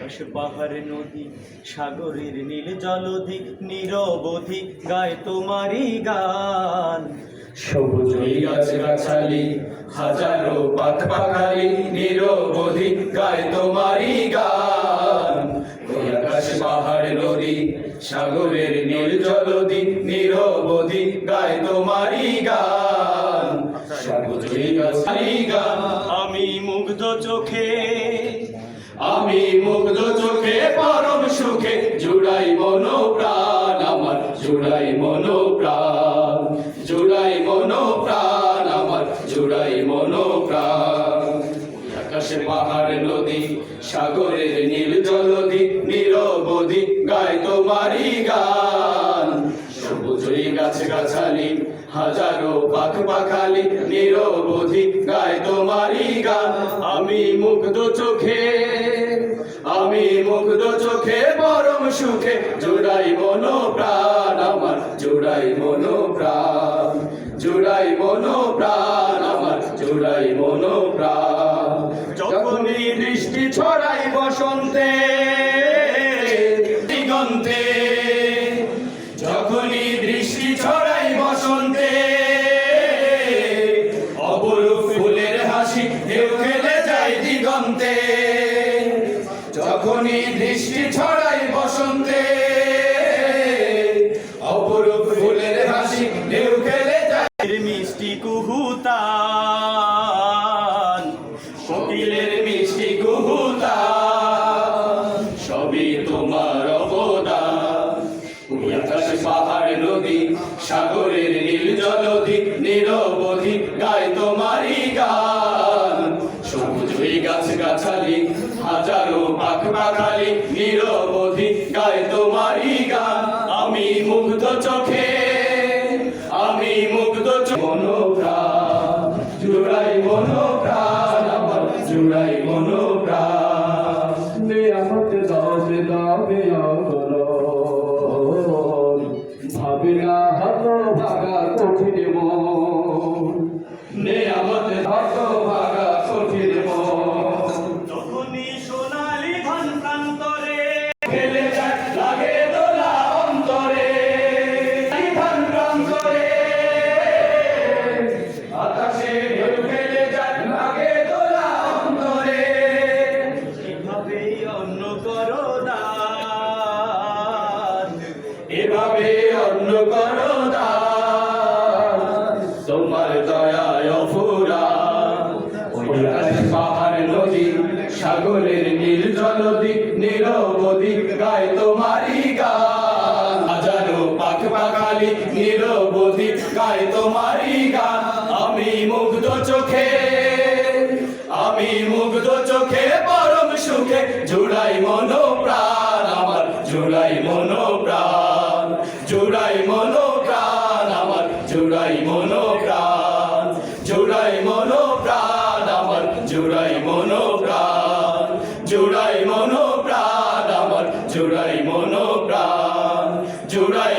আকাশ পাহাড় নদী সাগরের নীল জলধি নিরবধি গায় তোমারই গান। সবুজ গাছালি হাজারো পাত পাখালি নিরবধি গায় তোমারই গান। আকাশ পাহাড় নদী সাগরের নীল জলদি নিরবধি গায় তোমারই গান। সবুজ গাছালি গান। আমি মুগ্ধ চোখে আমি মুগ্ধ চোখে, পরম সুখে, জুড়াই মন প্রাণ আমার, জুড়াই মন প্রাণ জুড়াই মন প্রাণ আমার, জুড়াই মন প্রাণ আকাশে পাহাড়, নদী সাগরের নীল জলদি, নিরবধি গায় তোমারই গান। সবুজ ওই গাছ গাছালি হাজারো পাখ পাখালি নিরবধি গায় তোমারই গান। আমি মুগ্ধ চোখে মুগ্ধ চোখে, পরম সুখে, জুড়াই মন প্রাণ আমার, জুড়াই মন প্রাণ, জুড়াই মন প্রাণ আমার, জুড়াই মন প্রাণ। যখনই দৃষ্টি ছড়াই বসন্তে, দিগন্তে, যখনই দৃষ্টি ছড়াই বসন্তে, অপরূপ ফুলের হাসি, ঢেউ খেলে যায় দিগন্তে। যখনই দৃষ্টি ছড়াই বসন্তে অপরূপ ফুলের হাসি ঢেউ খেলে যায়। মিষ্টি কুহুতান কোকিলের মিষ্টি কুহুতা সবই তোমার অবদান। আকাশ পাহাড় নদী সাগরের নীল জলধি নিরবধি গায় তোমারই গান। সবুজ গাছ গাছালি হাজারো পাখ পাখালি নিরবধি গায় তোমারই গান। আমি মুগ্ধ চোখে, আমি মুগ্ধ মনোপ্রাণ, জুড়াই মনোপ্রাণ, আমার জুড়াই মনোপ্রাণ। নিয়ামত দবে দবে অগল ভাবি না হতো ভাগা কঠিন মন। সাগরের নীল জলদি নিরবধি গায় তোমারই গান। হাজারো পাখ পাখালি নিরবধি গায় তোমারই গান। আমি মুগ্ধ চোখে, আমি মুগ্ধ চোখে পরম সুখে, জুড়াই মন প্রাণ আমার জুড়াই মন প্রাণ জুড়াই মন প্রাণ আমার জুড়াই মন প্রাণ জুড়াই মন প্রাণ আমার জুড়াই মন প্রাণ জুড়াই মনোপ্রাণ জুড়াই